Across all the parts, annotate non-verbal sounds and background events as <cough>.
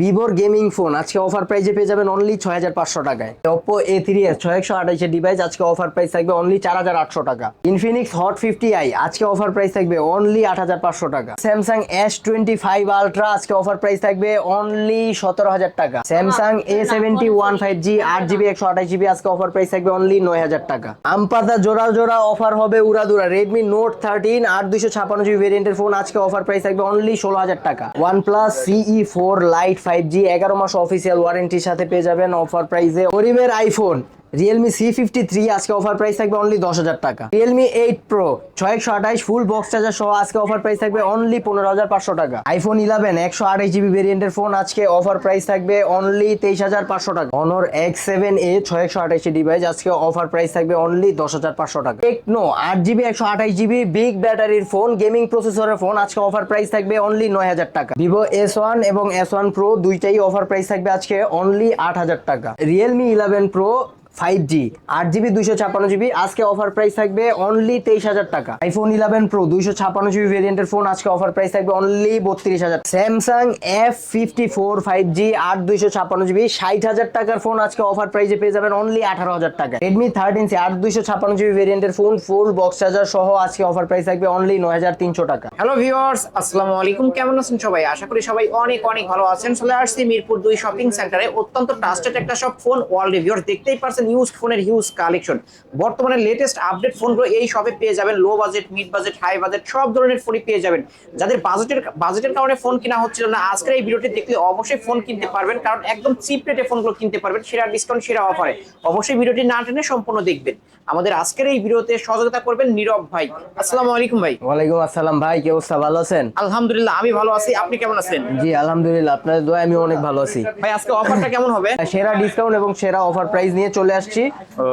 ভিভোর gaming phone. আজকে offer প্রাইসে পেয়ে যাবেন অনলি ছয় হাজার পাঁচশো টাকায়। ওপো এ থ্রি এস ছয় একশো আঠাইশের ডিভাইস আজকে অফার প্রাইস থাকবে অনলি চার হাজার আটশো টাকা। ইনফিনিক্স হট ফিফটি আই আজকে অফার প্রাইস থাকবে অনলি আট হাজার পাঁচশো টাকা। Samsung S twenty five ultra আজকে অফার প্রাইস থাকবে অনলি সতেরো হাজার টাকা। Samsung A seventy one five G আট জিবি একশো আঠাশ জিবি আজকে অফার প্রাইস থাকবে অনলি নয় হাজার টাকা। আমপাতা জোড়া জোড়া অফার হবে উড়াদুরা রেডমি নোট থার্টিন আট দুইশো ছাপান্ন জিবি ভেরিয়েন্টের ফোন আজকে অফার প্রাইস থাকবে অনলি ষোলো হাজার টাকা। One plus CE four lite five G এগারো মাস অফিসিয়াল ওয়ারেন্টির সাথে পেয়ে যাবেন অফার প্রাইসে গরিবের iPhone realme C fifty three আজকে অফার প্রাইস থাকবে অনলি দশ হাজার টাকা। রিয়েলমি এইট প্রো ছয় একশো আঠাইশ ফুল বক্স চার্জার সহ আজকে অফার প্রাইস থাকবে অনলি পনেরো হাজার পাঁচশো টাকা। আইফোন ইলেভেন একশো আঠাইশ জিবি ভেরিয়েন্টের ফোন আজকে অফার প্রাইস থাকবে অনলি তেইশ হাজার পাঁচশো টাকা। অনর এক্স সেভেন এ ছয় একশো আঠাইশি ডিভাইস আজকে অফার প্রাইস থাকবে অনলি দশ হাজার পাঁচশো টাকা। টেকনো আট জিবি একশো আঠাইশ জিবি বিগ ব্যাটারির ফোন গেমিং প্রসেসরের ফোন আজকে অফার প্রাইস থাকবে অনলি নয় হাজার টাকা। ভিভো এস ওয়ান এবং এস ওয়ান প্রো দুইটাই অফার প্রাইস থাকবে আজকে অনলি আট হাজার টাকা। Realme eleven pro five G, আট জিবি, দুইশো ছাপ্পান্ন জিবি। আজকে অফার প্রাইস থাকবে অনলি তেইশ হাজার টাকা। আইফোন ইলেভেন প্রো দুইশো ছাপ্পান্ন জিবি ভেরিয়েন্টের ফোন আজকে অফার প্রাইস থাকবে অনলি বত্রিশ হাজার। Samsung F fifty four five G আট, দুইশো ছাপ্পান্ন জিবি, ষাট হাজার টাকার ফোন আজকে অফার প্রাইসে পেয়ে যাবেন অনলি আঠারো হাজার টাকা। রেডমি থার্টিন সি আট, দুইশো ছাপ্পান্ন জিবি ভেরিয়েন্টের ফোন ফুল বক্স চার্জার সহ আজকে অফার প্রাইস থাকবে অনলি নয় হাজার তিনশো টাকা। হ্যালো ভিউয়ার্স আসসালামু আলাইকুম। কেমন আছেন সবাই? আশা করি সবাই অনেক অনেক ভালো আছেন। চলে আসছি মিরপুর দুই শপিং সেন্টারে অত্যন্ত ট্রাস্টেড একটা সব ফোন ওয়ার্ল্ড ভিউয়ার্স দেখতেই পারছেন ইউজ ফোনের হিউজ কালেকশন বর্তমানে লেটেস্ট আপডেট ফোনগুলো এই শপে পেয়ে যাবেন। Low budget mid budget high budget সব ধরনের ফোনই পেয়ে যাবেন। যাদের বাজেটের বাজেটের কারণে ফোন কিনা হচ্ছিল না আজকের এই ভিডিওটি দেখলে অবশ্যই ফোন কিনতে পারবেন কারণ একদম চিপ রেটে ফোনগুলো কিনতে পারবেন সেরা ডিসকাউন্ট সেরা অফারে অবশ্যই ভিডিওটি না টেনে সম্পূর্ণ দেখবেন। আমাদের আজকের এই ভিডিওতে সহযোগিতা করবেন নীরব ভাই। আসসালামু আলাইকুম ভাই। ওয়ালাইকুম আসসালাম ভাই কি অবস্থা? ভালো আছেন? আলহামদুলিল্লাহ আমি ভালো আছি। আপনি কেমন আছেন? জি আলহামদুলিল্লাহ। আপনাদের দোয়া আমি অনেক ভালো আছি। ভাই আজকে অফারটা কেমন হবে? সেরা ডিসকাউন্ট এবং সেরা অফার প্রাইস নিয়ে চলে আসছি।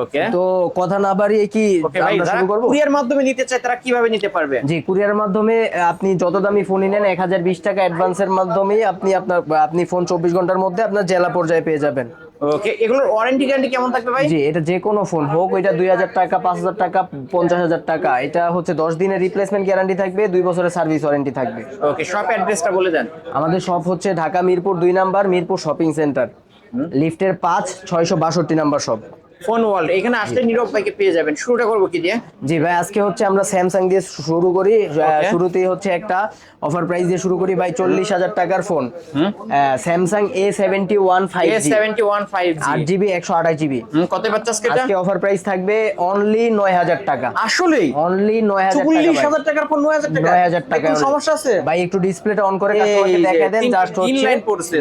ওকে তো কথা না বাড়িয়ে কি আমরা শুরু করব? কুরিয়ার মাধ্যমে নিতে চাই তারা কীভাবে নিতে পারবে? জি কুরিয়ারের মাধ্যমে আপনি যত দামি ফোনই নেন এক হাজার বিশ টাকা অ্যাডভান্সের মাধ্যমে আপনি আপনার আপনি ফোন চব্বিশ ঘণ্টার মধ্যে আপনার জেলা পর্যায়ে পেয়ে যাবেন। ওকে এগুলোর ওয়ারেন্টি গ্যারান্টি কেমন থাকবে ভাই? জি এটা যে কোনো ফোন হোক দুই হাজার টাকা পাঁচ হাজার টাকা পঞ্চাশ হাজার টাকা। এটা হচ্ছে দশ দিনের রিপ্লেসমেন্ট গ্যারান্টি থাকবে দুই বছরের সার্ভিস ওয়ারেন্টি থাকবে। ওকে শপ অ্যাড্রেসটা বলে দেন। আমাদের শপ হচ্ছে ঢাকা মিরপুর দুই নাম্বার মিরপুর শপিং সেন্টার লিফটের পাঁচ ছয়শো বাষট্টি নাম্বার শপ ফোন ওয়ার্ল্ড এখানে আসলে নীরব ভাইকে পেয়ে যাবেন। শুরুটা করব কি দিয়ে? জি ভাই আজকে হচ্ছে আমরা স্যামসাং দিয়ে শুরু করি। শুরুতেই হচ্ছে একটা অফার প্রাইস দিয়ে শুরু করি। ভাই চল্লিশ হাজার টাকার phone Samsung A seventy one five seventy one five আট জিবি একশো আঠাশ জিবি কত আজকে আজকে অফার প্রাইস থাকবে অনলি নয় হাজার টাকা। আসলেই? অনলি নয় হাজার টাকা চল্লিশ হাজার টাকার ফোন নয় হাজার টাকা? নয় হাজার টাকা সমস্যা আছে। ভাই একটু ডিসপ্লেটা অন করে কাস্টমারকে দেখা দেন জাস্ট হচ্ছে পড়ছে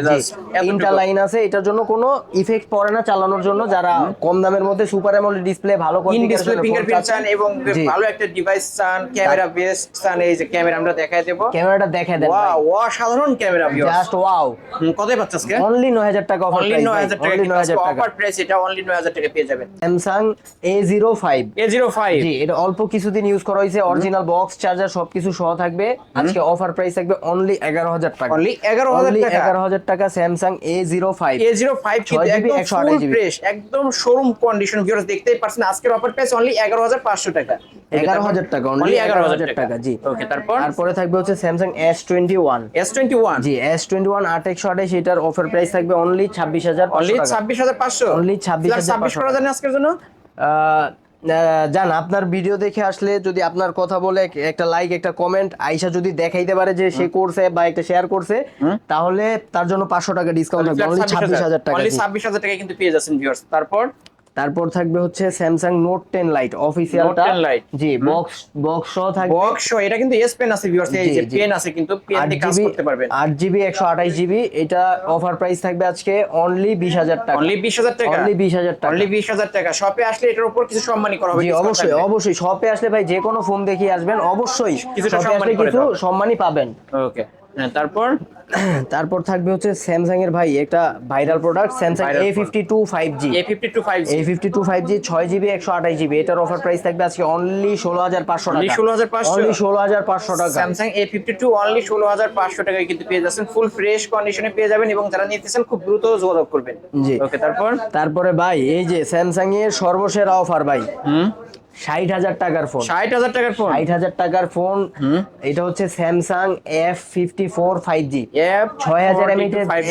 লাইন আছে। এটার জন্য কোনো ইফেক্ট পড়ে না চালানোর জন্য। যারা কম দামের মধ্যে সুপার অ্যামোলেড ডিসপ্লে ভালো ইন ডিসপ্লে ফিঙ্গারপ্রিন্ট চান এবং ভালো একটা ডিভাইস চান ক্যামেরা বেস চান এই যে ক্যামেরা আমরা দেখাই দেবো। ক্যামেরাটা দেখা দেন ওয়াও অসাধারণ ক্যামেরা ভিউ জাস্ট ওয়াও কত পাচ্ছ আজকে? অনলি নয় হাজার টাকা অফার অনলি প্রাইস নয় হাজার টাকা অনলি নয় হাজার টাকা। অফার প্রাইস এটা অনলি নয় হাজার টাকা পেয়ে যাবেন। Samsung A zero five A zero five G এটা অল্প কিছুদিন ইউজ করা হয়েছে। অরিজিনাল বক্স চার্জার সবকিছু সহ থাকবে। আজকে অফার প্রাইস থাকবে অনলি এগারো হাজার টাকা। অনলি এগারো হাজার অনলি টাকা। এগারো হাজার টাকা Samsung A zero five A zero five ছয় GB, একদম ফুল ফ্রেশ একদম শোরুম কন্ডিশন ভিউয়ার্স দেখতেই পাচ্ছেন আজকের অফার প্রাইস অনলি এগারো হাজার পাঁচশো টাকা। এগারো হাজার টাকা অনলি এগারো হাজার টাকা। জি। ওকে তারপর? তারপরে থাকবে হচ্ছে S twenty one G S twenty one আট একশো আঠাশ এটার অফার প্রাইস থাকবে অনলি ছাব্বিশ হাজার অনলি ছাব্বিশ হাজার পাঁচশো? Only 26,500 ছাব্বিশ করা জানে আজকের জন্য? জান আপনার ভিডিও দেখে আসলে যদি আপনার কথা বলে একটা লাইক একটা কমেন্ট আইসা যদি দেখাইতে পারে যে সে করছে বা একটা শেয়ার করছে তাহলে তার জন্য পাঁচশো টাকা ডিসকাউন্ট থাকবে অনলি ছাব্বিশ হাজার। টাকা ছাব্বিশ হাজার টাকা কিন্তু পেয়ে যাচ্ছেন ভিউয়ার্স তারপর? তারপর থাকবে হচ্ছে স্যামসাং নোট টেন লাইট অফিসিয়ালটা 10 Lite। জি বক্স বক্স সহ থাকবে। বক্স এটা কিন্তু এস পেন আছে ভিউয়ার্স এই যে পেন আছে কিন্তু পেন আট দিয়ে কাজ জিবি করতে পারবেন। আট জিবি একশো আঠাশ জিবি এটা অফার প্রাইস থাকবে আজকে অনলি বিশ হাজার টাকা। অনলি বিশ হাজার টাকা? অনলি বিশ হাজার টাকা। অনলি বিশ হাজার টাকা। শপে আসলে এটার উপর কিছু সম্মানী করা হবে জি অবশ্যই অবশ্যই। শপে আসলে ভাই যে কোনো ফোন দেখিয়ে আসবেন। অবশ্যই। শপে সম্মানী কিছু দেওয়া হবে। সম্মানই পাবেন। ওকে হ্যাঁ তারপর? <clears throat> তারপর থাকবে হচ্ছে স্যামসাং এর ভাই একটা viral product Samsung A fifty two five G A fifty two five A fifty two five G ছয় জিবি একশো আঠাশ জিবি এটার অফার প্রাইস থাকবে আজকে অনলি ষোলো হাজার পাঁচশো টাকা। Only 16,500 অনলি ষোলো হাজার পাঁচশো টাকা। Samsung A fifty two only ষোলো হাজার পাঁচশো টাকায় কিন্তু পেয়ে যাচ্ছেন। ফুল ফ্রেশ কন্ডিশনে পেয়ে যাবেন এবং যারা নিতেছেন খুব দ্রুত যোগাযোগ করবেন। জি। ওকে তারপর? তারপরে ভাই এই যে স্যামসাং এর সর্বসেরা অফার ভাই। হুম? ষাট হাজার টাকার ফোন। ষাট হাজার টাকার ফোন? ষাট হাজার টাকার ফোন। এটা হচ্ছে Samsung F fifty four five G F ছয় হাজার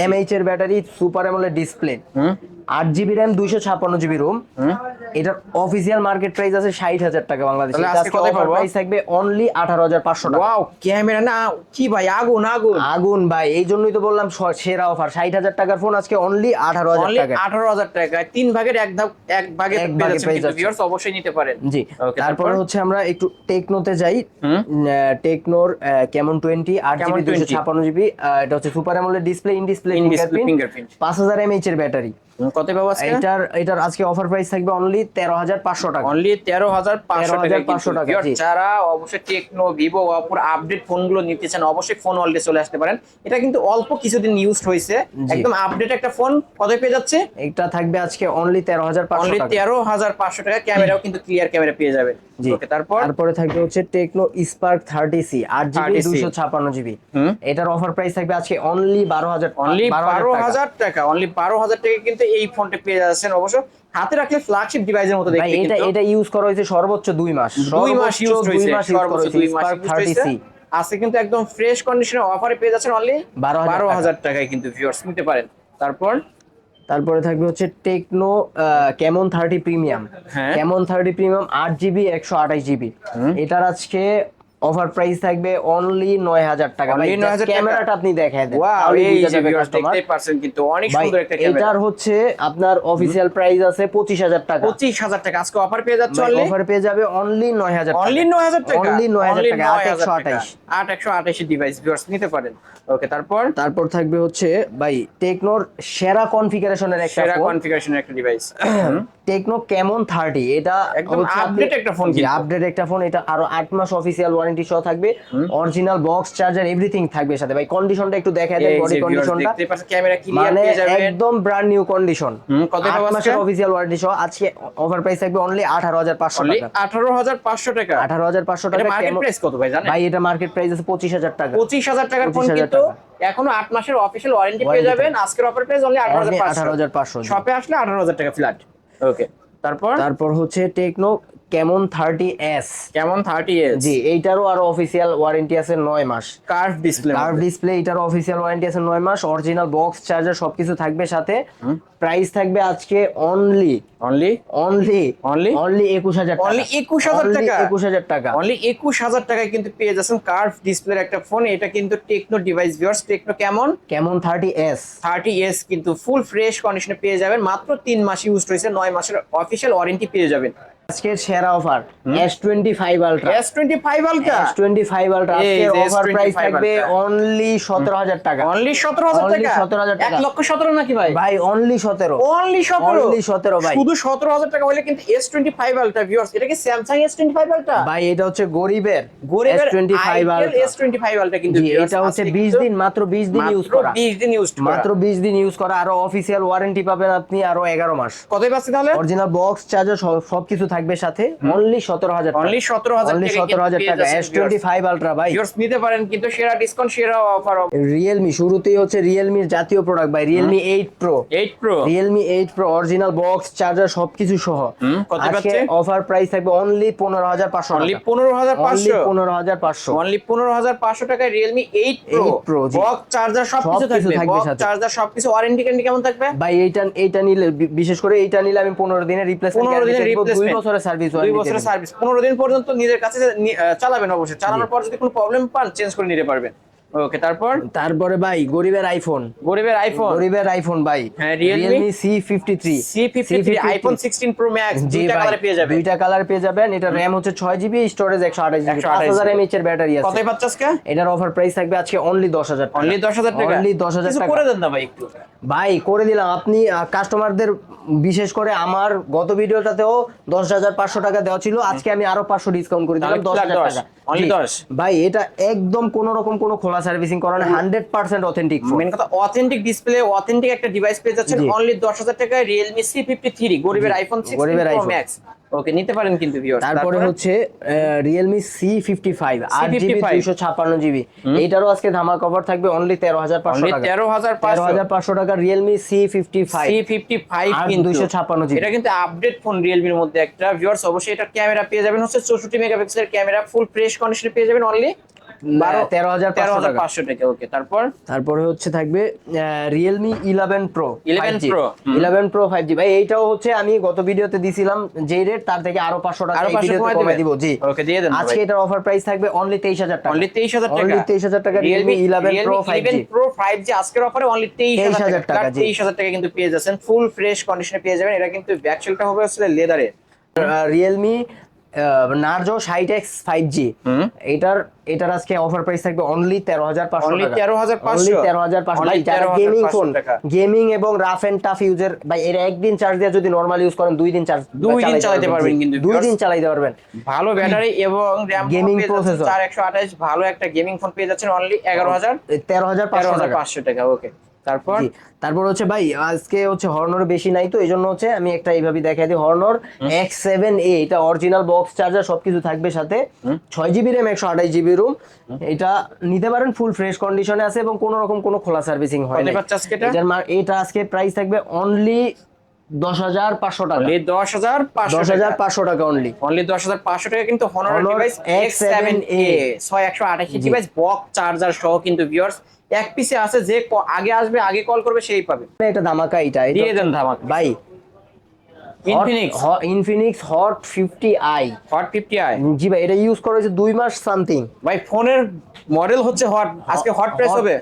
এমএইচ এর ব্যাটারি সুপার এমোলেড ডিসপ্লে আট জিবি র্যাম দুইশো ছাপ্পান্ন জিবি রোম এটার অফিসিয়াল মার্কেট প্রাইস আছে ষাট হাজার টাকা বাংলাদেশে। তাহলে আজকে কত পাবো? প্রাইস থাকবে অনলি আঠারো হাজার পাঁচশো টাকা। ওয়াও ক্যামেরা না কি ভাই আগুন আগুন। আগুন ভাই এই জন্যই তো বললাম সেরা অফার ষাট হাজার টাকার ফোন আজকে অনলি আঠারো হাজার টাকা আঠারো হাজার টাকা তিন ভাগের এক ধাপ এক ভাগে এক পেয়ে ভাগে যাচ্ছেন পেয়ে কিন্তু যাচ্ছেন। viewers অবশ্যই নিতে পারেন। জি তারপরে? হচ্ছে আমরা একটু টেকনোতে যাই। টেকনোর কেমন টোয়েন্টি আট জিবি দুইশো 20 ছাপ্পান্ন জিবি এটা হচ্ছে super AMOLED display in display fingerprint. পাঁচ হাজার এমএইচ এর ব্যাটারি কত পাবো এটার এটার আজকে অফার প্রাইস থাকবে অনলি তেরো হাজার পাঁচশো টাকা। অনলি তেরো হাজার পাঁচশো টাকা 13,500 টাকা, যারা অবশ্যই টেকনো ভিভো অপর আপডেট ফোনগুলো নিতে চান অবশ্যই ফোন অলরেডি চলে আসতে পারেন। এটা কিন্তু অল্প কিছুদিন ইউজ হয়েছে। একদম আপডেট একটা ফোন কত পেয়ে যাচ্ছে? এটা থাকবে আজকে অনলি তেরো হাজার পাঁচশো অনলি টাকা। তেরো হাজার পাঁচশো টাকা ক্যামেরাও কিন্তু ক্লিয়ার ক্যামেরা পেয়ে যাবে। ওকে তারপর? তারপরে থাকবে হচ্ছে টেকনো স্পার্ক থার্টি সি আট জিবি 30C দুইশো ছাপ্পান্ন জিবি হুম। এটার অফার প্রাইস থাকবে আজকে অনলি বারো হাজার অনলি বারো হাজার টাকা। অনলি বারো হাজার টাকা কিন্তু এই ফোনটা পেয়ে যাচ্ছেন। অবশ্য হাতে রাখলে ফ্ল্যাগশিপ ডিভাইসের মতো দেখতে এটা এটা ইউজ করা হয়েছে সর্বোচ্চ দুই মাস। দুই মাস সর্বোচ্চ ইউজ হয়েছে সর্বোচ্চ হয়েছে দুই মাস স্পার্ক ইউজ থার্টি হয়েছে সি আজকে কিন্তু একদম ফ্রেশ কন্ডিশনে অফারে পেয়ে যাচ্ছেন অনলি 12,000 বারো হাজার টাকায় কিন্তু ভিউয়ার্স নিতে পারেন। তারপর? তারপরে থাকবে হচ্ছে Tecno Camon thirty premium. Camon thirty premium আট জিবি একশো আঠাশ জিবি এটার আজকে অফার প্রাইস থাকবে অনলি নয় হাজার টাকা। ভাই 9,000 ক্যামেরাটা আপনি দেখায় দেন। ওয়াও এই যে ভিউয়ার্স। পারছেন কিন্তু অনেক সুন্দর একটা ক্যামেরা এটার হচ্ছে আপনার অফিসিয়াল প্রাইস আছে পঁচিশ হাজার টাকা। পঁচিশ হাজার টাকা। আজকে অফার পেয়ে যাচ্ছে অনলি অফার পেয়ে যাবে অনলি নয় হাজার অনলি নয় হাজার টাকা? অনলি নয় হাজার টাকা আট 9,000 একশো টাকা। আঠাইশ আট একশো আঠাইশ ডিভাইস ভিউয়ার্স নিতে পারেন। ওকে তারপর? তারপর থাকবে হচ্ছে ভাই টেকনোর সেরা কনফিগারেশনের একটা সেরা কনফিগারেশনের একটা ডিভাইস <clears throat> টেকনো কেমন থার্টি এটা update একটা কিন্তু। আপডেট একটা ফোন এটা আরও আট মাস অফিসিয়াল ওয়ারেন্টি সহ থাকবে। অরিজিনাল বক্স চার্জার এভরিথিং থাকবে সাথে। ভাই কন্ডিশনটা একটু দেখা দেন বডি কন্ডিশনটা ক্যামেরা ক্লিয়ার পেয়ে যাবেন। একদম ব্র্যান্ড নিউ কন্ডিশন কত মাসের অফিসিয়াল ওয়ারেন্টি সহ। আজকে অফার প্রাইস থাকবে অনলি আঠারো হাজার পাঁচশো অনলি টাকা। আঠারো হাজার পাঁচশো টাকা? আঠারো হাজার পাঁচশো এটা টাকা মার্কেট প্রাইস কত ভাই জানেন? ভাই এটা মার্কেট প্রাইস আছে পঁচিশ হাজার টাকা। পঁচিশ হাজার টাকার ফোন কিন্তু টাকা। এখনও আট মাসের অফিসিয়াল ওয়ারেন্টি পেয়ে যাবেন। আজকের অফার প্রাইস অনলি আঠারো Only হাজার 18,500 শপে আসলে আঠারো হাজার টাকা ফ্ল্যাট ওকে তারপর? তারপর হচ্ছে Tecno Camon thirty S? Camon thirty S জি এইটারও আরও অফিসিয়াল ওয়ারেন্টি আছে নয় মাস। কার্ভ ডিসপ্লে কার্ভ ডিসপ্লে এটার অফিসিয়াল ওয়ারেন্টি আছে নয় মাস। অরিজিনাল বক্স চার্জার সবকিছু থাকবে সাথে। প্রাইস থাকবে আজকে only only only Only? Only একুশ হাজার Only 21,000 টাকা? একুশ হাজার টাকা। অনলি একুশ হাজার টাকায় কিন্তু পেয়ে যাচ্ছেন কার্ভ ডিসপ্লের একটা ফোন এটা কিন্তু টেকনো ডিভাইস ভিউয়ার্স টেকনো কেমন? কেমন থার্টি এস? থার্টি এস কিন্তু ফুল ফ্রেশ কন্ডিশনে পেয়ে যাবেন। মাত্র তিন মাস ইউজ হয়েছে নয় মাসের অফিসিয়াল ওয়ারেন্টি পেয়ে যাবেন। আজকের সেরা অফার আজকের অফার প্রাইস থাকবে অনলি সতেরো হাজার টাকা। অনলি সতেরো হাজার Only টাকা? 17,000 এক টাকা। লক্ষ সতেরো নাকি ভাই? ভাই অনলি সতেরো। অনলি সতেরো? Only 17 ভাই। শুধু সতেরো হাজার টাকা হলে কিন্তু ভিউয়ার্স এটা কি ভাই এটা হচ্ছে গরিবের গরিবের S twenty five ultra S twenty five ultra কিন্তু এটা হচ্ছে আজকে বিশ কিন্তু দিন মাত্র বিশ দিন ইউজ করা। বিশ দিন ইউজ মাত্র বিশ দিন ইউজ করা। আরও অফিসিয়াল ওয়ারেন্টি পাবেন আপনি আরও এগারো মাস। কতই পাচ্ছি তাহলে? অরিজিনাল বক্স চার্জার সবকিছু থাকবে সাথে অনলি সতেরো হাজার অনলি সতেরো হাজার অনলি সতেরো হাজার টাকা। এস টোয়েন্টি ফাইভ আলট্রা ভাই। নিতে পারেন কিন্তু সেরা ডিসকাউন্ট সেরা অফার রিয়েলমি শুরুতেই হচ্ছে রিয়েলমির জাতীয় প্রোডাক্ট ভাই। Realme eight pro eight pro Realme eight pro original box charger সবকিছু সহ। আজকে অফার প্রাইস থাকবে অনলি পনেরো হাজার পাঁচশো অনলি পনেরো হাজার পাঁচশো? পনেরো হাজার পাঁচশো। অনলি পনেরো হাজার পাঁচশো টাকায় Realme eight pro 8 box charger সবকিছু থাকবে। বক্স চার্জার সবকিছু ওয়ারেন্টি কেমন থাকবে? ভাই এইটা এইটা নিলে বিশেষ করে এইটা নিলে আমি পনেরো দিনের রিপ্লেসমেন্ট পনেরো দিনের দুই রিপ্লেসমেন্ট বছরের সার্ভিস দুই বছরের সার্ভিস পনেরো দিন পর্যন্ত নিজের কাছে চালাবেন অবশ্যই। চালানোর পর যদি কোনো প্রবলেম পান চেঞ্জ করে নিতে পারবেন। ওকে তারপর? তারপরে ভাই গরিবের আইফোন গরিবের আইফোন গরিবের আইফোন ভাই। Realme? Realme C fifty three C fifty three iPhone sixteen pro max দুইটা কালারে পেয়ে যাবেন। দুইটা কালার পেয়ে যাবেন। এটা র্যাম হচ্ছে ছয় জিবি স্টোরেজ একশো আঠাশ জিবি 128 পাঁচ হাজার এমএইচ এর ব্যাটারি আছে। কতই পাচ্ছে আজকে? এটার অফার প্রাইস থাকবে আজকে অনলি দশ হাজার অনলি দশ হাজার টাকা? অনলি দশ হাজার টাকা। করে দেন না ভাই একটু। ভাই করে দিলাম। আপনি কাস্টমারদের বিশেষ করে আমার গত ভিডিওটাতেও দশ হাজার পাঁচশো টাকা দেওয়া ছিল। আজকে আমি আরও পাঁচশো ডিসকাউন্ট করে দিলাম তাহলে দশ হাজার দশ, টাকা। only জি। দশ। ভাই এটা একদম কোন রকম কোনো খোলা সার্ভিসিং করানো হান্ড্রেড পার্সেন্ট অথেন্টিক মেন কথা অথেন্টিক ডিসপ্লে অথেন্টিক একটা ডিভাইস পেয়ে যাচ্ছেন অনলি দশ হাজার টাকায় রিয়েলমি সি ফিফটি থ্রি গরিবের আইফোন গরিবের iPhone। ম্যাক্স ওকে নিতে পারেন কিন্তু ভিউয়ার্স তারপরে হচ্ছে জিবি C55 দুইশো ছাপ্পান্ন জিবি। এইটারও আজকে ধামা কভার থাকবে অনলি তেরো হাজার পাঁচশো অনলি টাকা তেরো হাজার তেরো পাঁচশো হাজার পাঁচশো টাকা Realme C fifty five C fifty five আর কিন্তু। 256 GB এটা কিন্তু আপডেট ফোন রিয়েলমির মধ্যে একটা। ভিউয়ার্স অবশ্যই এটা ক্যামেরা পেয়ে যাবেন। হচ্ছে চৌষট্টি মেগাপিক্সেলের ক্যামেরা ফুল ফ্রেশ কন্ডিশনে পেয়ে যাবেন অনলি তেরো হাজার তেরো পাঁচশো হাজার টাকা। পাঁচশো টাকা ওকে তারপর? তারপরে হচ্ছে থাকবে রিয়েলমি ইলেভেন প্রো 11 Pro, হুম। ইলেভেন প্রো ফাইভ জি ভাই এইটাও হচ্ছে আমি গত ভিডিওতে দিছিলাম যে রেট তার থেকে আরও পাঁচশো টাকা আরও এই 500 ভিডিওতে কমায় কমে দিব। জি। ওকে দিয়ে দেন আজকে এটার অফার প্রাইস থাকবে অনলি তেইশ হাজার টাকা। অনলি তেইশ হাজার টাকা। অনলি তেইশ হাজার টাকা Realme eleven pro five G pro five G আজকের অফারে অনলি তেইশ হাজার টাকা। টাকা, তেইশ হাজার টাকা কিন্তু পেয়ে যাচ্ছেন। ফুল ফ্রেশ কন্ডিশনে পেয়ে যাবেন। এটা কিন্তু ব্যাকসেলটা হবে আসলে লেদারের রিয়েলমি নার্জো সাইট এক্স ফাইভ জি। এটার এটার আজকে অফার প্রাইস থাকবে অনলি তেরো হাজার পাঁচশো Only টাকা। 13,500 অনলি তেরো হাজার পাঁচশো। ভাই যারা 13,500 গেমিং ফোন। গেমিং এবং রাফ এন্ড টাফ ইউজের ভাই এর একদিন চার্জ দিয়ে যদি নর্মাল ইউজ করেন দুই দিন চার্জ দুই দিন চালাতে পারবেন। কিন্তু, দুই দিন চালাতে পারবেন। ভালো ব্যাটারি <clears throat> এবং র্যাম Gaming processor। চার একশো আঠাশ ভালো একটা গেমিং ফোন পেয়ে যাচ্ছেন অনলি এগারো হাজার তেরো হাজার পাঁচশো হাজার পাঁচশো টাকা ওকে তারপর? তারপর হচ্ছে ভাই আজকে হচ্ছে হর্নর বেশি নাই তো এই জন্য হচ্ছে আমি একটা এইভাবে দেখাই দিই। হর্নর এক্স সেভেন এ এটা অরিজিনাল বক্স চার্জার সবকিছু থাকবে সাথে। ছয় জিবি র্যাম একশো আঠাশ জিবি রুম এটা নিতে পারেন ফুল ফ্রেশ কন্ডিশনে আছে এবং কোনো রকম কোনো খোলা সার্ভিসিং হয় না এটা? আজকে প্রাইস থাকবে অনলি দশ হাজার পাঁচশো টাকা। দশ হাজার দশ হাজার পাঁচশো টাকা অনলি অনলি দশ হাজার পাঁচশো টাকা কিন্তু Honor Honor device X seven A ছয় একশো আঠাশি ডিভাইস বক্স চার্জার সহ কিন্তু ভিউয়ার্স এক পিসে আছে যে আগে আসবে আগে কল করবে সেই পাবে। এটা দামাকা এটা এটা দিয়ে দেন ধামাক। ভাই Infinix Infinix hot fifty i hot fifty i জি ভাই এটা ইউজ দুই মাস সামথিং ভাই ফোনের মডেল হচ্ছে হট আজকে হট প্রাইস হবে।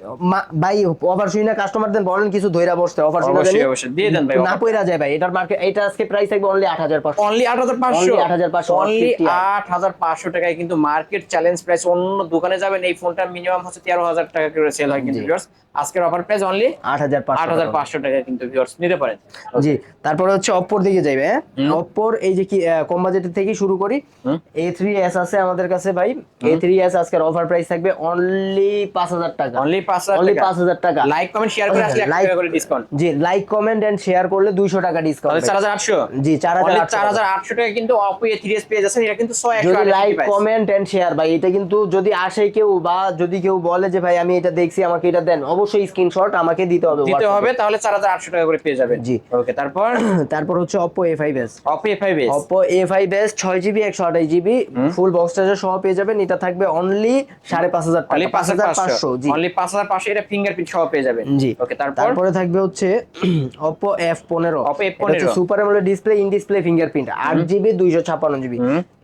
ভাই অফার শুই না কাস্টমারদের বলেন কিছু ধইরা বসতে অফার শুই না অবশ্যই, অবশ্যই। দিয়ে দেন ভাই, না পয়রা যায় ভাই এটার মার্কেট এটা আজকে প্রাইস থাকবে অনলি আট হাজার পাঁচশো। অনলি আট হাজার পাঁচশো? Only 8,500, অনলি 150 আট হাজার পাঁচশো টাকায় কিন্তু মার্কেট চ্যালেঞ্জ প্রাইস অন্য দোকানে যাবেন এই ফোনটা মিনিমাম হচ্ছে তেরো হাজার টাকা করে সেল হয় কিন্তু ভিউয়ার্স আজকের অফার প্রাইস অনলি আট হাজার আট পাঁচশো হাজার পাঁচশো টাকা কিন্তু ভিউয়ার্স নিতে পারেন। জি তারপরে হচ্ছে অপ্পোর দিকে যাইবে হ্যাঁ? অপ্পোর এই যে কি কম থেকে শুরু করি হুম। এ থ্রি এস আছে আমাদের কাছে ভাই। এ থ্রি এস আজকের অফার প্রাইস থাকবে অনলি পাঁচ হাজার টাকা। অনলি পাঁচ হাজার অনলি টাকা। পাঁচ হাজার টাকা। লাইক কমেন্ট শেয়ার করে আসলে টাকা করে ডিসকাউন্ট জি লাইক কমেন্ট এন্ড শেয়ার করলে দুইশো টাকা ডিসকাউন্ট চার হাজার আটশো? জি চার হাজার আটশো চার হাজার আটশো টাকা কিন্তু অপো এ থ্রি এস পেয়ে যাচ্ছেন এটা কিন্তু যদি লাইক কমেন্ট এন্ড শেয়ার ভাই এটা কিন্তু যদি আসে কেউ বা যদি কেউ বলে যে ভাই আমি এটা দেখছি আমাকে এটা দেন অবশ্যই স্ক্রিনশট আমাকে দিতে হবে দিতে হবে তাহলে চার হাজার আটশো টাকা করে পেয়ে যাবেন। জি। ওকে তারপর? <clears throat> তারপর হচ্ছে Oppo A5s Oppo A five S Oppo A5s ছয় জিবি একশো আঠাশ জিবি ফুল বক্স চার্জার সহ পেয়ে যাবেন। এটা থাকবে অনলি সাড়ে পাঁচ হাজার অনলি টাকা পাঁচ হাজার পাঁচশো পাঁচশো। জি। অনলি পাঁচ হাজার পাঁচশো এটা ফিঙ্গারপ্রিন্ট সহ পেয়ে যাবেন। জি। ওকে তারপর? তারপরে থাকবে হচ্ছে <clears throat> Oppo F15 Oppo F15 super AMOLED display in display fingerprint আট জিবি দুইশো ছাপ্পান্ন জিবি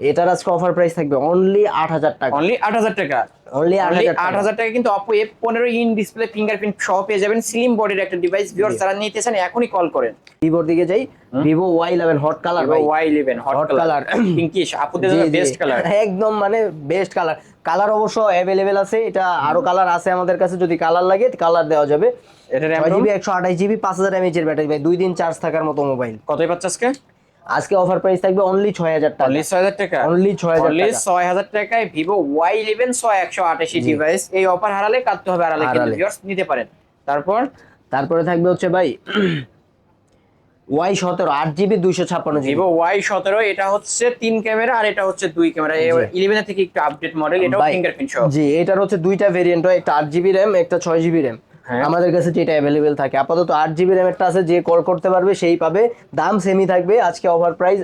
এটার আজকে অফার প্রাইস থাকবে অনলি আট হাজার টাকা। অনলি আট হাজার টাকা। অনলি টাকা। কিন্তু ইন ডিসপ্লে ফিঙ্গারপ্রিন্ট সহ পেয়ে যাবেন স্লিম বডির একটা ডিভাইস ভিউয়ার যারা নিতে চান এখনই কল করেন। ভিভোর দিকে যাই Vivo Y eleven hot colour ভাই। Hot colour color। পিঙ্কিশ <clears throat> আপুদের জন্য বেস্ট কালার <laughs> একদম মানে বেস্ট কালার কালার অবশ্য অ্যাভেলেবেল আছে এটা আরও কালার আছে আমাদের কাছে যদি কালার লাগে কালার দেওয়া যাবে। এটা র্যাম জিবি একশো আঠাশ জিবি পাঁচ হাজার এমএচ এর ব্যাটারি ভাই দুই দিন চার্জ থাকার মতো মোবাইল কতই পাচ্ছে আজকে? আজকে অফার প্রাইস থাকবে অনলি ছয় হাজার টাকা। অনলি ছয় হাজার টাকা? অনলি ছয় হাজার অনলি টাকা। ছয় হাজার টাকায় ভিভো ওয়াই ইলেভেন ছয় একশো আঠাশি ডিভাইস এই অফার হারালে কাটতে হবে হারালে কিন্তু হারালে। নিতে পারেন। তারপর? তারপরে থাকবে হচ্ছে ভাই ওয়াই সতেরো আট জিবি দুইশো ছাপ্পান্ন জিবি ওয়াই সতেরো এটা হচ্ছে তিন ক্যামেরা আর এটা হচ্ছে দুই ক্যামেরা। ইলেভেনের থেকে একটু আপডেট মডেল এটাও ফিঙ্গারপ্রিন্ট সহ। জি এটার হচ্ছে দুইটা ভেরিয়েন্ট হয় একটা আট জিবি র্যাম একটা ছয় জিবি র্যাম। আমাদের কাছে যেটা অ্যাভেলেবেল থাকে। আপাতত আট জিবি র্যাম একটা আছে যে কল করতে পারবে সেই পাবে। দাম সেমি থাকবে। আজকে অফার প্রাইস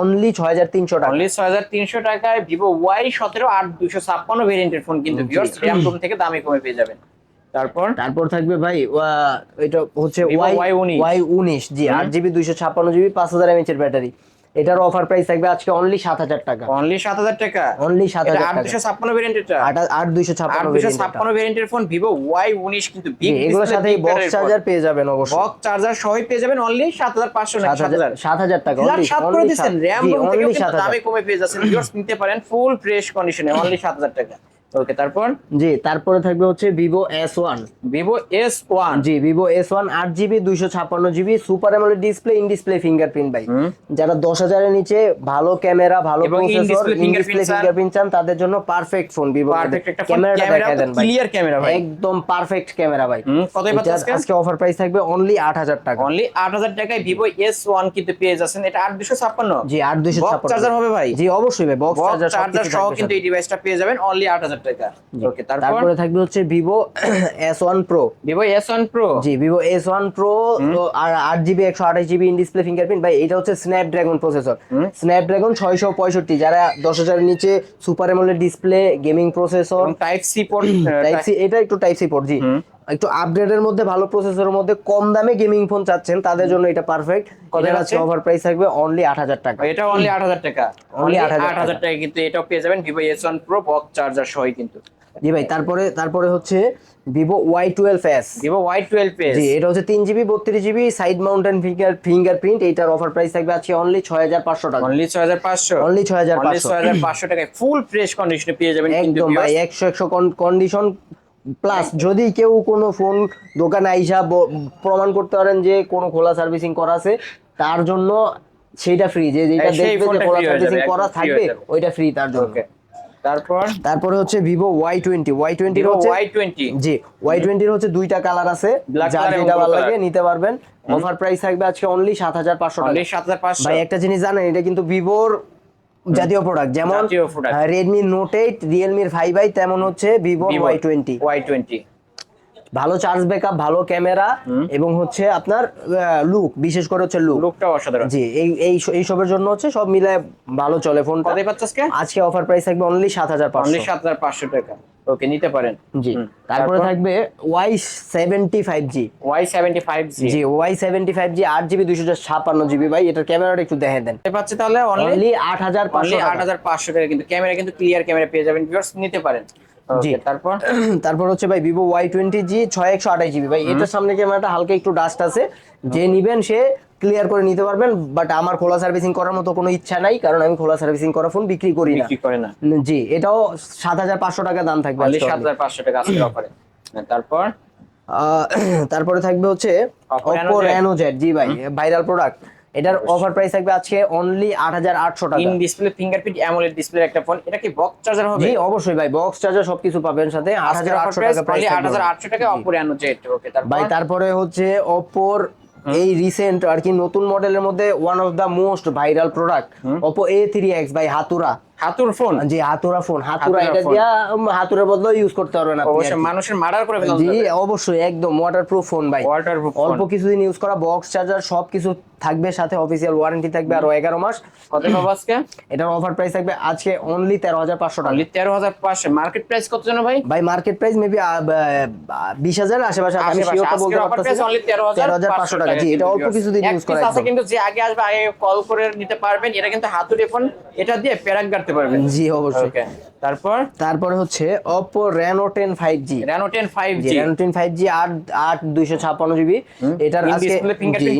অনলি ছয় হাজার তিনশো টাকা। অনলি ছয় হাজার তিনশো টাকায় ভিভো ওয়াই সতেরো আট দুশো ছাপ্পান্ন ভেরিয়েন্টের ফোন কিন্তু ভিউয়ার্স র্যাম থেকে দামে কমে পেয়ে যাবেন। তারপর? তারপর থাকবে ভাই এটা হচ্ছে ওয়াই Y19 ওয়াই উনিশ। জি আট জিবি দুইশো ছাপ্পান্ন জিবি পাঁচ হাজার এমএচ এর ব্যাটারি এটার অফার প্রাইস থাকবে আজকে অনলি সাত হাজার টাকা। অনলি সাত হাজার টাকা? অনলি সাত হাজার আট দুশো ছাপ্পান্ন ভেরিয়েন্ট এটা? আট আট ছাপ্পান্ন দুশো ছাপ্পান্ন ভেরিয়েন্টের ফোন ভিভো ওয়াই উনিশ কিন্তু এগুলোর সাথে বক্স চার্জার পেয়ে যাবেন অবশ্যই। বক্স চার্জার সহই পেয়ে যাবেন অনলি সাত হাজার পাঁচশো সাত হাজার সাত হাজার? টাকা সাত করে দিচ্ছেন র্যাম। দামে কমে পেয়ে যাচ্ছেন। নিতে পারেন ফুল ফ্রেশ কন্ডিশনে অনলি সাত হাজার টাকা। ওকে তারপর? জি তারপরে থাকবে হচ্ছে Vivo S one. Vivo S one. জি ভিভো এস ওয়ান আট জিবি দুইশো ছাপ্পান্ন GB super AMOLED display in display fingerprint ভাই। যারা দশ হাজারের নিচে ভালো ক্যামেরা ভালো প্রসেসর ইন ডিসপ্লে ফিঙ্গারপ্রিন্ট চান। তাদের জন্য পারফেক্ট ফোন ভিভো ক্যামেরাটা ক্যামেরা দেন ভাই। ক্লিয়ার ক্যামেরা ভাই। একদম পারফেক্ট ক্যামেরা ভাই। আজকে? অফার প্রাইস থাকবে অনলি আট হাজার টাকা। অনলি আট হাজার টাকায় ভিভো এস ওয়ান কিন্তু পেয়ে যাচ্ছেন। এটা আট দুশো ছাপ্পান্ন? জি আট Box charger হবে ভাই? জি অবশ্যই ভাই বক্স চার্জার সহ কিন্তু এই ডিভাইসটা পেয়ে যাবেন অনলি আট হাজার টাকা। ওকে তারপরে? থাকবে হচ্ছে Vivo S one pro Vivo S one pro জি ভিভো এস ওয়ান প্রো আর আট জিবি একশো আঠাশ জিবি ইন ডিসপ্লে ফিঙ্গারপ্রিন্ট ভাই এটা হচ্ছে স্ন্যাপড্রাগন প্রসেসর স্ন্যাপড্রাগন ছয়শো পঁয়ষট্টি যারা দশ হাজারের নিচে super AMOLED display gaming processor type C port type C এটা একটু টাইপ সি পোর্ট জি। একটু আপগ্রেডের মধ্যে ভালো প্রসেসরের মধ্যে কম দামে গেমিং ফোন চাচ্ছেন তাদের জন্য এটা পারফেক্ট এটার আছে? অফার প্রাইস থাকবে অনলি আট হাজার টাকা। এটা অনলি আট হাজার টাকা। অনলি 8,000 টাকা। কিন্তু এটাও পেয়ে যাবেন Vivo S one pro box charger সহই কিন্তু। জি ভাই তারপরে তারপরে হচ্ছে Vivo Y twelve S Vivo Y twelve S জি এটা হচ্ছে তিন জিবি বত্রিশ GB side mounted finger fingerprint এটার অফার প্রাইস থাকবে আছে অনলি ছয় হাজার পাঁচশো টাকা। অনলি ছয় হাজার পাঁচশো? অনলি ছয় হাজার পাঁচশো। টাকায় ফুল ফ্রেশ কন্ডিশনে পেয়ে যাবেন কিন্তু একদম ভাই। একশো একশো কন্ডিশন প্লাস যদি কেউ কোনো ফোন দোকানে আইসা প্রমাণ করতে পারেন যে কোনো খোলা সার্ভিসিং করা আছে তার জন্য সেইটা ফ্রি যে যেটা দেখবে যে খোলা সার্ভিসিং করা থাকবে ওইটা ফ্রি তার জন্য। তারপর? তারপরে হচ্ছে ভিভো ওয়াই টোয়েন্টি ওয়াই টোয়েন্টির হচ্ছে ওয়াই টোয়েন্টি জি ওয়াই টোয়েন্টির হচ্ছে দুইটা কালার আছে যার যেটা ভালো লাগে নিতে পারবেন। অফার প্রাইস থাকবে আজকে অনলি সাত হাজার পাঁচশো টাকা। সাত হাজার পাঁচশো। ভাই একটা জিনিস জানেন এটা কিন্তু ভিভোর জাতীয় প্রোডাক্ট যেমন। রেডমি নোট এইট রিয়েলমির ফাইভ আই তেমন হচ্ছে Vivo Y twenty Y twenty ভালো চার্জ ব্যাকআপ ভালো ক্যামেরা এবং হচ্ছে আপনার লুক বিশেষ করে হচ্ছে লুক লুকটা অসাধারণ। জি এই এই এই সবের জন্য হচ্ছে সব মিলে ভালো চলে ফোনটা দেখতে পাচ্ছ আজকে? অফার প্রাইস থাকবে অনলি সাত হাজার অনলি পাঁচশো সাত হাজার পাঁচশো টাকা। ওকে নিতে পারেন। জি। তারপরে থাকবে Y seventy five G Y seventy five G জি ওয়াই সেভেন্টি ফাইভ জি আট জিবি দুইশো ছাপ্পান্ন জিবি ভাই এটার ক্যামেরাটা একটু দেখে দেন। পাচ্ছে তাহলে অনলি অনলি আট হাজার পাঁচশো আট হাজার পাঁচশো টাকা কিন্তু ক্যামেরা কিন্তু ক্লিয়ার ক্যামেরা পেয়ে যাবেন ভিউয়ার্স নিতে পারেন। জি। তারপর? <clears throat> তারপর হচ্ছে ভাই ভিভো ওয়াই টোয়েন্টি জি ছয় একশো আঠাশ জিবি ভাই এটার সামনে ক্যামেরাটা হালকা একটু ডাস্ট আছে। যে নিবেন সে ক্লিয়ার করে নিতে পারবেন বাট আমার খোলা সার্ভিসিং করার মতো কোনো ইচ্ছা নাই কারণ আমি খোলা সার্ভিসিং করা ফোন বিক্রি করি না। বিক্রি করে না। জি এটাও সাত হাজার পাঁচশো টাকা দাম থাকবে সাত হাজার পাঁচশো টাকা আজকের অফারে তারপর? তারপরে থাকবে হচ্ছে Oppo Oppo Reno Z। জি ভাই ভাইরাল প্রোডাক্ট এটার অফার প্রাইস থাকবে আজকে অনলি আট হাজার আটশো টাকা। In display fingerprint AMOLED display একটা ফোন এটা কি বক্স চার্জার হবে? জি অবশ্যই ভাই বক্স চার্জার সবকিছু পাবেন সাথে। আট হাজার আটশো টাকা প্রাইস আট হাজার আটশো টাকা অপর অ্যানো জেট ওকে তারপর ভাই তারপরে? হচ্ছে ওপোর এই রিসেন্ট আর কি নতুন মডেলের মধ্যে one of the most viral product Oppo A three X ভাই হাতুরা হাতুর ফোন? জি হাতুরা ফোন হাতুরা এটা দিয়া হাতুরের বদলে ইউজ করতে পারবেন আপনি অবশ্যই মানুষের মার্ডার করে ফেলতে জি অবশ্যই একদম ওয়াটারপ্রুফ ফোন ভাই। অল্প কিছুদিন ইউজ করা বক্স চার্জার সবকিছু থাকবে সাথে অফিসিয়াল ওয়ারেন্টি থাকবে আরও এগারো মাস। কত পাবো আজকে? এটার অফার প্রাইস থাকবে আজকে অনলি তেরো হাজার পাঁচশো টাকা। অনলি তেরো হাজার পাঁচশো। মার্কেট প্রাইস কত জানো ভাই? ভাই মার্কেট প্রাইস মেবি বিশ হাজার আশেপাশে আমি। বলতে পারতেছি price 13,500 টাকা জি এটা অল্প কিছুদিন ইউজ করা আছে কিন্তু যে আগে আসবে আগে কল করে নিতে পারবেন এটা কিন্তু হাতুড়ি ফোন এটা দিয়ে প্যারাক কাটতে পারবেন। জি অবশ্যই। তারপর? তারপরে হচ্ছে Oppo Reno 10 5G Reno 10 জি 5G Reno 10 5G 8 8 256 জিবি এটার আজকে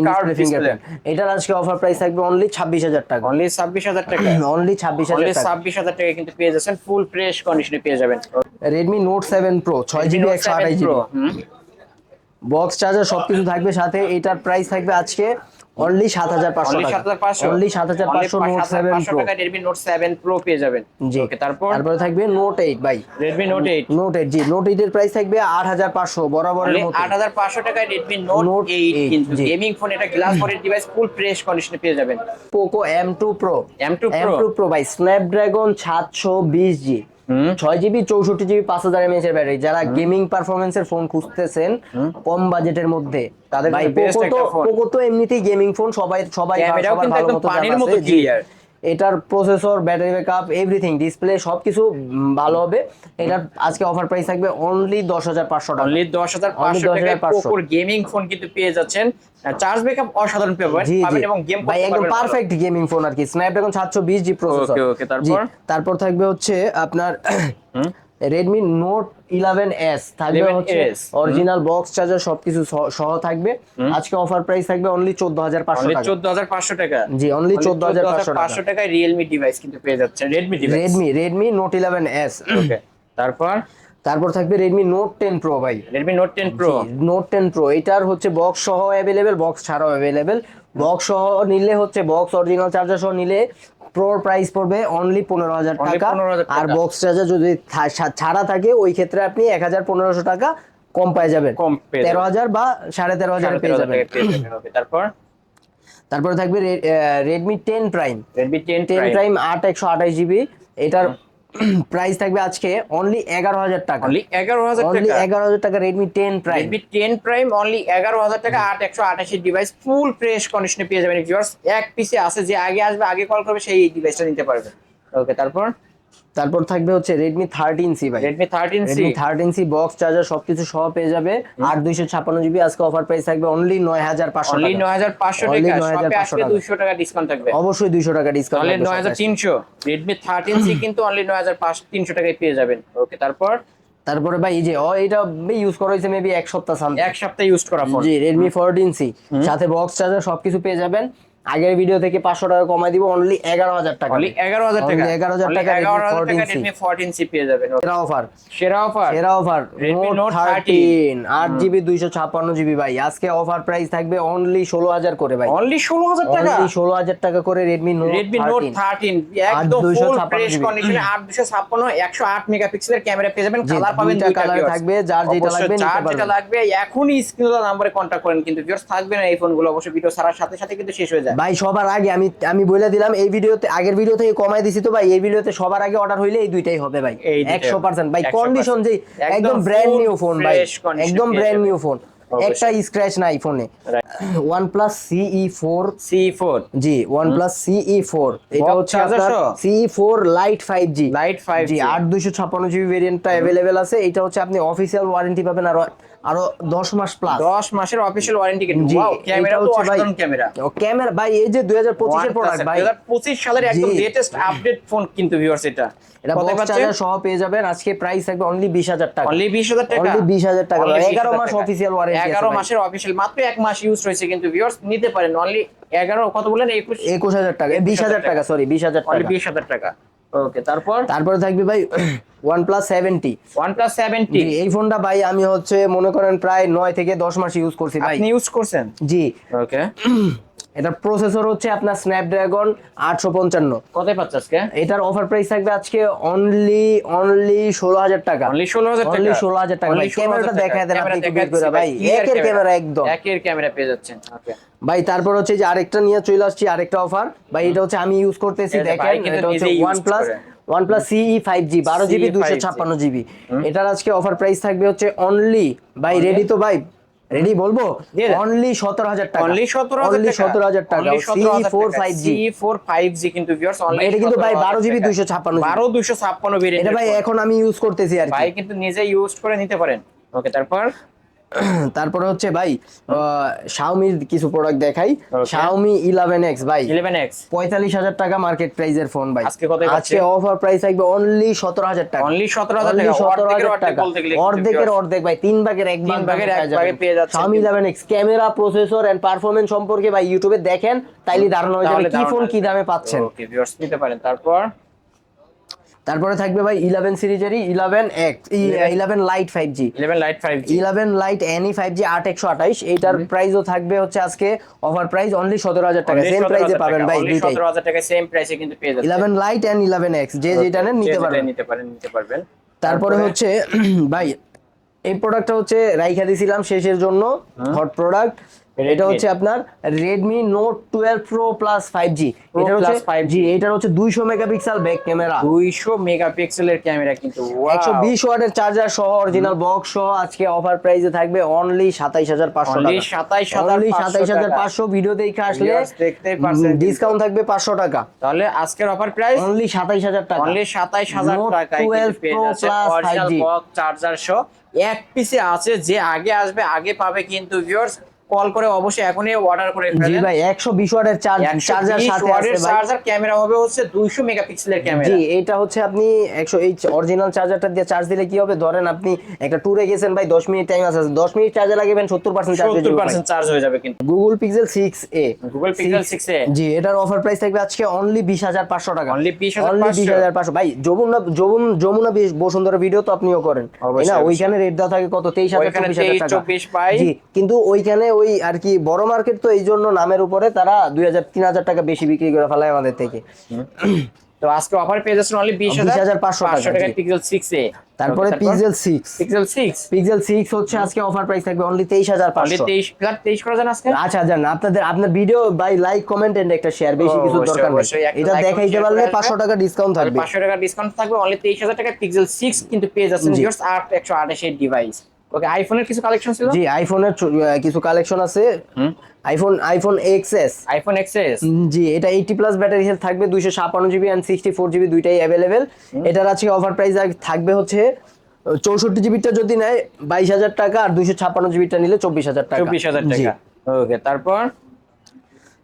curved display fingerprint। এটার আজকে অফার প্রাইস থাকবে অনলি 26000 টাকা। অনলি 26000 টাকা। অনলি 26000 অনলি টাকা। 26000 টাকা কিন্তু পেয়ে যাচ্ছেন ফুল ফ্রেশ কন্ডিশনে পেয়ে যাবেন। Redmi Note 7 Pro 6 GB 128 GB box charger সবকিছু থাকবে সাথে। এটার প্রাইস থাকবে আজকে অনলি 7500 অনলি টাকা। 7500 অনলি 7500 Note 7 Pro টাকা Redmi Note 7 Pro পেয়ে যাবেন। জি। ওকে তারপর? তারপরে থাকবে Note 8 ভাই। Redmi Note 8 Note 8 জি। Note 8 এর প্রাইস থাকবে 8500 বরাবরের মতো 8500 টাকায় Redmi Note, Note 8 8 কিন্তু গেমিং ফোন এটা গ্লাস বডির ডিভাইস ফুল ফ্রেশ কন্ডিশনে পেয়ে যাবেন। Poco M2 Pro M2 Pro M2 Pro ভাই। স্ন্যাপড্রাগন 720 জি ছয় জিবি চৌষট্টি জিবি পাঁচ হাজার এমএএচ এর ব্যাটারি যারা গেমিং পারফরমেন্সের ফোন খুঁজতেছেন কম বাজেটের মধ্যে তাদের পোকো তো এমনিতেই গেমিং ফোন সবাই সবাই পানির মতো ক্লিয়ার এটার processor battery backup everything display সবকিছু ভালো হবে। এটার আজকে অফার প্রাইস থাকবে অনলি দশ হাজার পাঁচশো টাকা। অনলি 10500 টাকায় 10,500 পোকোর গেমিং ফোন কিন্তু পেয়ে যাচ্ছেন। চার্জ ব্যাকআপ অসাধারণ পাবেন এবং গেম ভাই একদম পারফেক্ট গেমিং ফোন আর কি। স্ন্যাপড্রাগন সাতশো বিশ জি প্রসেসর Okay, okay, তারপর? তারপর থাকবে হচ্ছে আপনার রেডমি নোট ইলেভেন এস থাকবে 11S হচ্ছে অরিজিনাল বক্স চার্জার সবকিছু সহ- সহ থাকবে। আজকে অফার প্রাইস থাকবে অনলি চোদ্দ হাজার পাঁচশো অনলি টাকা। 14500 টাকা? জি অনলি চোদ্দ হাজার পাঁচশো টাকা। 14500 টাকায় রিয়েলমি ডিভাইস কিন্তু পেয়ে যাচ্ছে Redmi device note eleven S okay তারপর? তারপর থাকবে রেডমি নোট টেন প্রো ভাই। Redmi note ten pro note ten pro এটার হচ্ছে বক্স সহ অ্যাভেলেবেল বক্স ছাড়াও অ্যাভেলেবেল বক্স সহ নিলে হচ্ছে বক্স অরিজিনাল চার্জার সহ নিলে প্রোর প্রাইস পড়বে অনলি পনেরো হাজার টাকা। 15,000 টাকা। আর বক্স চার্জার যদি ছাড়া থাকে ওই ক্ষেত্রে আপনি এক হাজার পনেরোশো টাকা কম পাই যাবেন। পেয়ে তেরো হাজার বা সাড়ে তেরো হাজার পেয়ে যাবেন। তারপর? তারপরে থাকবে Redmi ten prime Redmi ten ten prime আট একশো আঠাশ জিবি এটার <clears throat> প্রাইস থাকবে আজকে অনলি এগারো হাজার টাকা। অনলি এগারো হাজার অনলি টাকা। এগারো হাজার টাকা Redmi ten prime Redmi ten prime only এগারো হাজার টাকা আট একশো আঠাশি ডিভাইস ফুল ফ্রেশ কন্ডিশনে পেয়ে যাবেন ভিউয়ার্স এক পিসে আছে যে আগে আসবে আগে কল করবে সেই ডিভাইসটা নিতে পারবে। ওকে তারপর? তারপর থাকবে হচ্ছে রেডমি থার্টিন সি ভাই। Redmi thirteen C thirteen C box charger সবকিছু সহ পেয়ে যাবে। আর দুইশো ছাপ্পান্ন জিবি আজকে অফার প্রাইস থাকবে অনলি নয় হাজার পাঁচশো অনলি নয় হাজার পাঁচশো Only টাকা। 9,500 শপে আসলে টাকা। টাকা ডিসকাউন্ট থাকবে। অবশ্যই দুইশো টাকা ডিসকাউন্ট তাহলে নয় হাজার তিনশো। রেডমি থার্টিন সি কিন্তু অনলি নয় হাজার তিনশো টাকায় পেয়ে যাবেন। ওকে তারপর? তারপরে ভাই এই যে ও এটা ইউজ করা হয়েছে মেবি এক সপ্তাহ সামথিং এক সপ্তাহ ইউজ করা ফোন জি ফোরটিন সি সাথে বক্স চার্জার সবকিছু পেয়ে যাবেন। আগের ভিডিও থেকে পাঁচশো টাকা কমাই দিব অনলি এগারো হাজার টাকা। এগারো হাজার টাকা। Only 11,000 টাকা এগারো হাজার টাকা 14C রেডমি ফোরটিন সি পেয়ে যাবেন। সেরা অফার সেরা অফার সেরা অফার নোট থার্টিন আট জিবি দুইশো ছাপ্পান্ন জিবি ভাই। আজকে অফার প্রাইস থাকবে অনলি ষোলো হাজার করে ভাই। অনলি ষোলো হাজার টাকা? অনলি ষোলো হাজার টাকা করে Redmi note Redmi note thirteen একদম 256 ফুল কন্ডিশনে আট দুশো ছাপ্পান্ন একশো আট মেগাপিক্সেলের ক্যামেরা পেয়ে যাবেন। কালার পাবেন দুইটা viewers। থাকবে, যার যেটা লাগবে যার যেটা লাগবে এখনই স্ক্রিনে নাম্বারে কন্ট্যাক্ট করেন। কিন্তু ভিউয়ার্স থাকবে না এই ফোনগুলো অবশ্যই ভিডিও ছাড়ার সাথে সাথে কিন্তু শেষ হয়ে যায়। ভাই সবার আগে আমি আমি বলে দিলাম এই ভিডিওতে আগের ভিডিও থেকে কমাই দিছি তো ভাই এই ভিডিওতে সবার আগে অর্ডার হইলে এই দুইটাই হবে ভাই। এই দুইটাই একশো পার্সেন্ট ভাই কন্ডিশন যে একদম ব্র্যান্ড নিউ ফোন ভাই একদম ব্র্যান্ড নিউ ফোন একটা স্ক্র্যাচ নাই ফোনে plus CE four C four G সিই ফোর এটা হচ্ছে আপনার সহ? CE four lite five G lite five G আট দুইশো ছাপ্পান্ন জিবি ভেরিয়েন্টটা অ্যাভেলেবেল আছে। এটা হচ্ছে আপনি অফিসিয়াল ওয়ারেন্টি পাবেন। আরও আরও দশ মাস প্লাস দশ মাসের অফিসিয়াল ওয়ারেন্টি কিন্তু। ওয়াও ক্যামেরা তো অসাধারণ ক্যামেরা ও ক্যামেরা ভাই এই যে দুই হাজার পঁচিশের প্রোডাক্ট ভাই। পঁচিশ সালের একদম লেটেস্ট আপডেট ফোন কিন্তু ভিউয়ার্স এটা। এটা বক্স চার্জার সহ পেয়ে যাবেন। আজকে প্রাইস থাকবে অনলি বিশ হাজার টাকা। অনলি বিশ হাজার টাকা? অনলি বিশ হাজার টাকা। Only 11 মাস টাকা। অফিসিয়াল ওয়ারেন্টি এগারো মাসের অফিসিয়াল মাত্র এক মাস ইউজ হয়েছে কিন্তু ভিউয়ার্স নিতে পারেন। অনলি এগারো কত বলেন একুশ? একুশ হাজার টাকা। বিশ হাজার টাকা। সরি বিশ হাজার অনলি টাকা। বিশ হাজার টাকা। ওকে তারপর? তারপরে থাকবে ভাই ওয়ান প্লাস সেভেন্টি ওয়ান এই ফোনটা ভাই আমি হচ্ছে মনে করেন প্রায় নয় থেকে দশ মাস ইউজ করছি ভাই। আপনি ইউজ করছেন? জি। ওকে এটার প্রসেসর হচ্ছে আপনার স্ন্যাপড্রাগন আটশো পঞ্চান্ন। কত পাচ্ছে আজকে? এটার অফার প্রাইস থাকবে আজকে অনলি অনলি ষোলো হাজার টাকা। অনলি ষোলো হাজার টাকা? Only 16,000 টাকা। ভাই, Only 16,000 ক্যামেরাটা দেখায় দেন আপনি করে ভাই। একের ক্যামেরা একদম। একের ক্যামেরা পেয়ে যাচ্ছেন। ভাই তারপর হচ্ছে যে আরেকটা নিয়ে চলে আসছি আরেকটা অফার ভাই এটা হচ্ছে আমি ইউজ করতেছি দেখেন এটা হচ্ছে one plus plus CE five G বারো জিবি CE দুশো 5G ছাপ্পান্ন জিবি এটার আজকে অফার প্রাইস থাকবে হচ্ছে অনলি ভাই রেডি তো ভাই? রেডি বলব? অনলি সতেরো হাজার টাকা। অনলি সতেরো হাজার অনলি টাকা। সতেরো হাজার টাকা। CE four five G C four five G কিন্তু ভিউয়ার্স অনলি এটা কিন্তু ভাই বারো জিবি দুইশো ছাপ্পান্ন বারো দুশো ছাপ্পান্ন এটা ভাই এখন আমি ইউজ করতেছি আর কি। ভাই কিন্তু নিজে ইউজ করে নিতে পারেন। ওকে তারপর? <clears throat> তারপরে হচ্ছে ভাই শাওমির কিছু প্রোডাক্ট দেখাই। শাওমি ইলেভেন এক্স ভাই। ইলেভেন এক্স পঁয়তাল্লিশ হাজার টাকা মার্কেট প্রাইসের ফোন ভাই। আজকে কত? আজকে অফার প্রাইস থাকবে অনলি সতেরো হাজার টাকা। অনলি সতেরো হাজার টাকা। 17,000 অর্ধেকের অর্ধেক টাকা। অর্ধেকের ভাই। তিন ভাগের এক তিন ভাগের এক ভাগে পেয়ে যাচ্ছেন Xiaomi. Eleven X camera processor and performance সম্পর্কে ভাই ইউটিউবে দেখেন তাইলে ধারণা হয়ে যাবে কি ফোন কি দামে পাচ্ছেন। ওকে ভিউয়ার্স নিতে পারেন। তারপর? তারপরে থাকবে ভাই eleven সিরিজেরই eleven X eleven lite five G eleven lite five G eleven lite NE five G আট একশো আঠাইশ। এইটার প্রাইসও থাকবে হচ্ছে আজকে অফার প্রাইস অনলি সতেরো হাজার টাকা। সেম প্রাইসে পাবেন ভাই দুইটাই। সতেরো হাজার টাকা সেম প্রাইসে কিন্তু পেয়ে যাচ্ছেন। Eleven lite and eleven X যে যেটা নেন নিতে পারবেন। নিতে পারেন নিতে পারবেন। তারপরে হচ্ছে <clears throat> ভাই এই প্রোডাক্টটা হচ্ছে রাইখা দিছিলাম শেষের জন্য। হট প্রোডাক্ট এটা হচ্ছে আপনার Redmi note twelve pro plus five G Pro এটা হচ্ছে 5G জি এটার হচ্ছে দুইশো মেগাপিক্সেল ব্যাক ক্যামেরা দুইশো মেগাপিক্সেলের ক্যামেরা কিন্তু একশো বিশ ওয়াটের চার্জার সহ অরিজিনাল বক্স সহ আজকে অফার প্রাইসে থাকবে অনলি সাতাইশ হাজার পাঁচশো অনলি টাকা। সাতাইশ হাজার অনলি সাতাইশ হাজার পাঁচশো ভিডিও দেখে আসলে দেখতেই পারছেন ডিসকাউন্ট থাকবে পাঁচশো টাকা। তাহলে আজকের অফার প্রাইস অনলি সাতাইশ হাজার টাকা। অনলি সাতাইশ হাজার Note টাকায় 12 Pro plus original 5G box charger সহ। এক পিসে আছে যে আগে আসবে আগে পাবে কিন্তু ভিউয়ার্স কল করে অবশ্যই এখনই অর্ডার করে জি ফেলেন ভাই একশো বিশ ওয়াটের চার্জ চার্জার সাথে আছে ভাই। চার্জার ক্যামেরা হবে হচ্ছে 200 মেগাপিক্সেলের ক্যামেরা জি এটা হচ্ছে আপনি একশো এই অরিজিনাল চার্জারটা দিয়ে চার্জ দিলে কি হবে? ধরেন আপনি একটা ট্যুরে গেছেন ভাই দশ মিনিট টাইম আছে দশ মিনিট চার্জে লাগাবেন সত্তর পার্সেন্ট চার্জ হয়ে যাবে 70% চার্জ হয়ে যাবে কিন্তু। Google Pixel six A Google Pixel 6 A জি এটার অফার প্রাইস থাকবে আজকে অনলি বিশ হাজার পাঁচশো টাকা। Only 20,500 অনলি বিশ হাজার পাঁচশো। ভাই যমুনা যমুন যমুনা বেশ- বসুন্ধরা ভিডিও তো আপনিও করেন। না? ওইখানে রেট দেওয়া থাকে কত? তেইশ হাজার ওইখানে চব্বিশ হাজার 23, টাকা। 24 পাই। জি কিন্তু ওইখানে ওই আর কি বড় মার্কেট তো এই জন্য নামের উপরে তারা দুই হাজার তিন হাজার টাকা বেশি বিক্রি করে ফেলায় আমাদের থেকে। তো আজকে অফার পেয়ে যাচ্ছেন অনলি 20,500 টাকা, টাকা পিক্সেল 6 এ। তারপরে Pixel six Pixel 6 Pixel six হচ্ছে আজকে অফার প্রাইস থাকবে অনলি তেইশ হাজার পাঁচশো। 23 ফ্ল্যাট 23 করে দেন আজকে? আচ্ছা জান আপনাদের আপনার video by like comment and একটা শেয়ার বেশি কিছু দরকার নেই। এটা দেখাইতে পারলে পাঁচশো টাকা ডিসকাউন্ট থাকবে। 500 টাকা ডিসকাউন্ট থাকবে অনলি 23000 টাকা পিক্সেল 6 কিন্তু পেয়ে যাচ্ছেন। ভিউয়ার্স 8 128 ডিভাইস ওকে আইফোনের কিছু কালেকশন ছিল? জি আইফোনের কিছু কালেকশন আছে। IPhone iPhone XS iPhone XS জি এটা এইটি প্লাস ব্যাটারি হেলথ থাকবে দুইশো ছাপান্ন GB and sixty four GB দুইটাই অ্যাভেলেবেল এটার আছে অফার প্রাইস থাকবে হচ্ছে চৌষট্টি জিবিটা যদি নেয় বাইশ হাজার টাকা আর দুইশো ছাপ্পান্ন জিবিটা নিলে চব্বিশ হাজার টাকা। চব্বিশ হাজার টাকা। ওকে তারপর?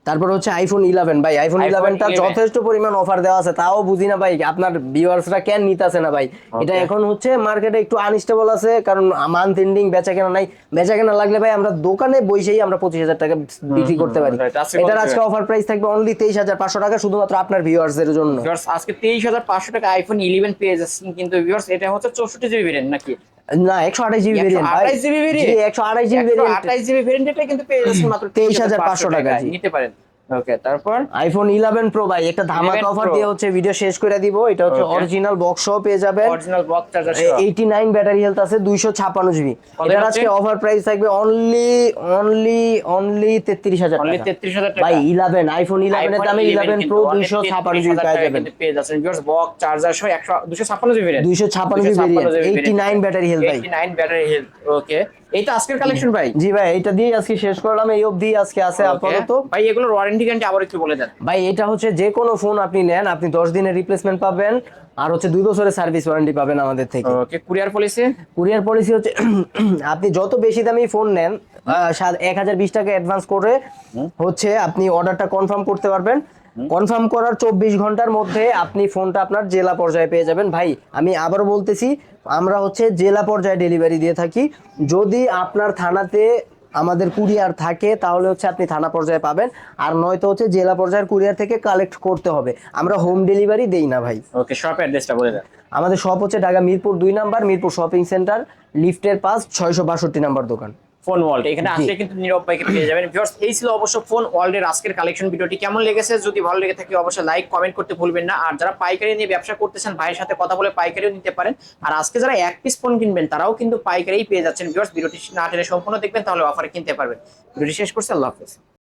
তারপর হচ্ছে আইফোন ইলেভেন ভাই। আইফোন ইলেভেনটা যথেষ্ট পরিমাণ অফার দেওয়া আছে তাও বুঝি না ভাই। আপনার ভিউয়ার্সরা কেন নিতেছে না ভাই? এটা এখন হচ্ছে মার্কেটে একটু আনস্টেবল আছে কারণ মান্থ এন্ডিং বেচা কেনা নাই। বেচা কেনা লাগলে ভাই আমরা দোকানে বসেই আমরা পঁচিশ হাজার টাকা বিক্রি করতে পারি। এটার আজকে অফার প্রাইস থাকবে অনলি তেইশ হাজার পাঁচশো টাকা শুধুমাত্র আপনার ভিউয়ার্সদের জন্য। আজকে তেইশ হাজার পাঁচশো টাকা আইফোন 11 পেয়ে যাচ্ছেন কিন্তু ভিউয়ার্স এটা হচ্ছে 64 জিবি নাকি? না একশো আঠাশ জিবি ভেরিয়েন্ট 128 জিবি ভেরিয়েন্ট একশো আঠাশ জিবি ভেরিয়েন্ট 128 জিবি ভেরিয়েন্ট এটা কিন্তু পেয়ে যাচ্ছেন মাত্র 23,500 টাকা, নিতে পারেন। ওকে তারপর? আইফোন ইলেভেন প্রো ভাই একটা ধামাকা অফার দিয়ে হচ্ছে ভিডিও শেষ করে দিব। এটা হচ্ছে. অরিজিনাল বক্স সহ পেয়ে যাবেন। Original box charger eighty nine battery health আছে দুইশো ছাপ্পান্ন জিবি কত এটার আজকে অফার প্রাইস থাকবে অনলি অনলি অনলি তেত্রিশ হাজার অনলি 33000 টাকা ভাই ইলেভেন আইফোন ইলেভেনের এর দামে 11 ইলেভেন কিন্তু প্রো only দুইশো ছাপ্পান্ন জিবি পেয়ে যাবেন পেয়ে যাচ্ছেন ভিউয়ার্স বক্স চার্জার সহ 100 256 জিবি ভেরিয়েন্ট দুইশো ছাপ্পান্ন GB variant eighty nine battery health ভাই। 89 ব্যাটারি হেলথ ওকে এইটা আজকের কালেকশন ভাই? জি ভাই এটা দিয়ে আজকে শেষ করলাম এই অবধি আজকে আছে আপাতত। ভাই এগুলোর ওয়ারেন্টি গ্যারান্টি আবার একটু বলে দেন। ভাই এটা হচ্ছে যে কোনো ফোন আপনি নেন আপনি দশ দিনের রিপ্লেসমেন্ট পাবেন আর হচ্ছে দুই বছরের সার্ভিস ওয়ারেন্টি পাবেন আমাদের থেকে। Okay courier policy courier policy হচ্ছে <clears throat> আপনি যত বেশি দামি ফোন নেন এক হাজার বিশ টাকা অ্যাডভান্স করে হচ্ছে আপনি অর্ডারটা কনফার্ম করতে পারবেন। কনফার্ম করার চব্বিশ ঘণ্টার মধ্যে আপনি ফোনটা আপনার জেলা পর্যায়ে পেয়ে যাবেন। ভাই আমি আবারও বলতেছি আমরা হচ্ছে জেলা পর্যায়ে ডেলিভারি দিয়ে থাকি। যদি আপনার থানাতে আমাদের কুরিয়ার থাকে তাহলে হচ্ছে আপনি থানা পর্যায়ে পাবেন। আর নয়তো হচ্ছে জেলা পর্যায়ের কুরিয়ার থেকে কালেক্ট করতে হবে। আমরা হোম ডেলিভারি দেই না ভাই। ওকে শপ অ্যাড্রেসটা বলে দেন। আমাদের শপ হচ্ছে ঢাকা মিরপুর দুই নাম্বার মিরপুর শপিং সেন্টার লিফটের পাস ছয়শো বাষট্টি নাম্বার দোকান। ফোন ওয়ার্ল্ড এখানে আসলে কিন্তু নীরব ভাইকে পেয়ে যাবেন। ভিউয়ার্স এই ছিল অবশ্য ফোন ওয়ার্ল্ডের আজকের কালেকশন ভিডিওটি। কেমন লেগেছে? যদি ভালো লেগে থাকে অবশ্যই লাইক কমেন্ট করতে ভুলবেন না। আর যারা পাইকারি নিয়ে ব্যবসা করতেছেন ভাইয়ের সাথে কথা বলে পাইকারিও নিতে পারেন। আর আজকে যারা এক পিস ফোন কিনবেন তারাও কিন্তু পাইকারিই পেয়ে যাচ্ছেন। ভিউয়ার্স ভিডিওটি না টেনে সম্পূর্ণ দেখবেন তাহলে অফারে কিনতে পারবেন। ভিডিওটি শেষ করছি আল্লাহ হাফেজ।